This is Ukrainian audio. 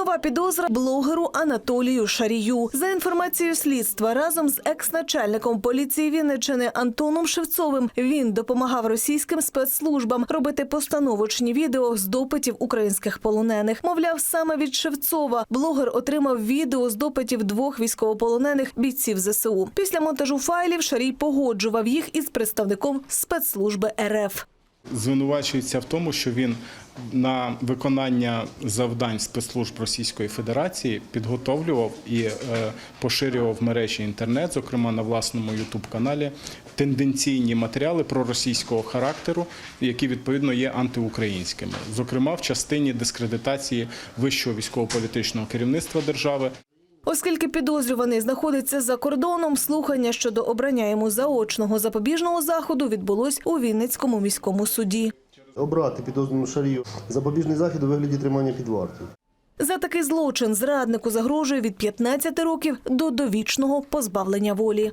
Нова підозра блогеру Анатолію Шарію. За інформацією слідства, разом з екс-начальником поліції Вінниччини Антоном Шевцовим він допомагав російським спецслужбам робити постановочні відео з допитів українських полонених. Мовляв, саме від Шевцова блогер отримав відео з допитів двох військовополонених бійців ЗСУ. Після монтажу файлів Шарій погоджував їх із представником спецслужби РФ. Звинувачується в тому, що він на виконання завдань спецслужб Російської Федерації підготовлював і е, поширював в мережі інтернет, зокрема на власному ютуб-каналі, тенденційні матеріали проросійського характеру, які відповідно є антиукраїнськими, зокрема в частині дискредитації вищого військово-політичного керівництва держави. Оскільки підозрюваний знаходиться за кордоном, слухання щодо обрання йому заочного запобіжного заходу відбулось у Вінницькому міському суді. Обрати підозрюваному шарію запобіжний захід у вигляді тримання під вартою. За такий злочин зраднику загрожує від 15 років до довічного позбавлення волі.